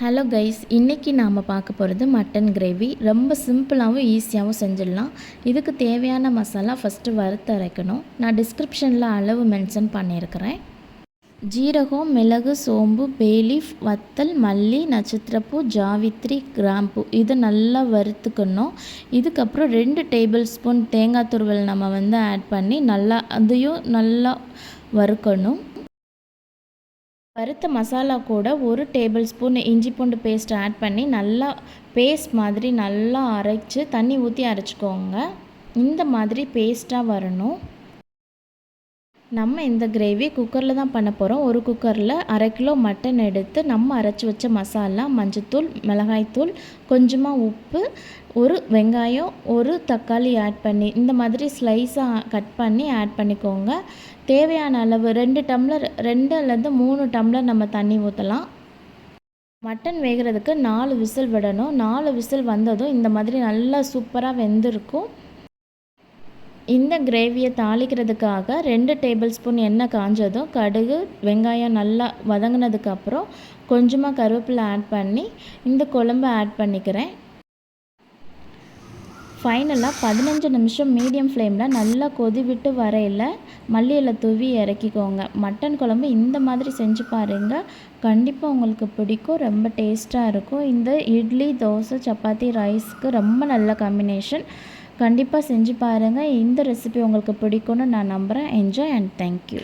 Hello guys இன்றைக்கி நாம் பார்க்க போகிறது மட்டன் கிரேவி ரொம்ப சிம்பிளாகவும் ஈஸியாகவும் செஞ்சிடலாம். இதுக்கு தேவையான மசாலா ஃபஸ்ட்டு வறுத்து அரைக்கணும். நான் டிஸ்கிரிப்ஷனில் அளவு மென்ஷன் பண்ணியிருக்கிறேன். ஜீரகம் மிளகு சோம்பு பேலீஃப் வத்தல் மல்லி நட்சத்திரப்பூ ஜாவித்ரி கிராம்பு. இதை நல்லா வறுத்துக்கணும். இதுக்கப்புறம் ரெண்டு டேபிள் ஸ்பூன் தேங்காய் துருவல் நம்ம வந்து ஆட் பண்ணி நல்லா அதையும் நல்லா வறுக்கணும். வறுத்த மசாலா கூட ஒரு டேபிள் ஸ்பூன் இஞ்சி பூண்டு பேஸ்ட் ஆட் பண்ணி நல்லா பேஸ்ட் மாதிரி நல்லா அரைச்சி தண்ணி ஊற்றி அரைச்சிக்கோங்க. இந்த மாதிரி பேஸ்ட்டாக வரணும். நம்ம இந்த கிரேவி குக்கரில் தான் பண்ண போகிறோம் ஒரு குக்கரில் அரை கிலோ மட்டன் எடுத்து நம்ம அரைச்சி வச்ச மசாலா மஞ்சத்தூள் மிளகாய்த்தூள் கொஞ்சமாக உப்பு ஒரு வெங்காயம் ஒரு தக்காளி ஆட் பண்ணி இந்த மாதிரி ஸ்லைஸாக கட் பண்ணி ஆட் பண்ணிக்கோங்க. தேவையான அளவு ரெண்டு டம்ளர் ரெண்டு அல்லது மூணு டம்ளர் நம்ம தண்ணி ஊற்றலாம் மட்டன் வேகிறதுக்கு நாலு விசில் விடணும். நாலு விசில் வந்ததும் இந்த மாதிரி நல்லா சூப்பராக வெந்திருக்கும். இந்த கிரேவியை தாளிக்கிறதுக்காக ரெண்டு டேபிள் ஸ்பூன் எண்ணெய் காஞ்சதும் கடுகு வெங்காயம் நல்லா வதங்கினதுக்கப்புறம் கொஞ்சமாக கருவேப்பிலை ஆட் பண்ணி இந்த குழம்பு ஆட் பண்ணிக்கிறேன். ஃபைனலாக பதினஞ்சு நிமிஷம் மீடியம் ஃப்ளேமில் நல்லா கொதி விட்டு வரையில் மல்லியில் தூவி இறக்கிக்கோங்க. மட்டன் குழம்பு இந்த மாதிரி செஞ்சு பாருங்கள் கண்டிப்பாக உங்களுக்கு பிடிக்கும் ரொம்ப டேஸ்ட்டாக இருக்கும். இந்த இட்லி தோசை சப்பாத்தி ரைஸ்க்கு ரொம்ப நல்ல காம்பினேஷன் கண்டிப்பாக செஞ்சு பாருங்கள் இந்த ரெசிபி உங்களுக்கு பிடிக்கும்னு நான் நம்புகிறேன் என்ஜாய் அண்ட் தேங்க்யூ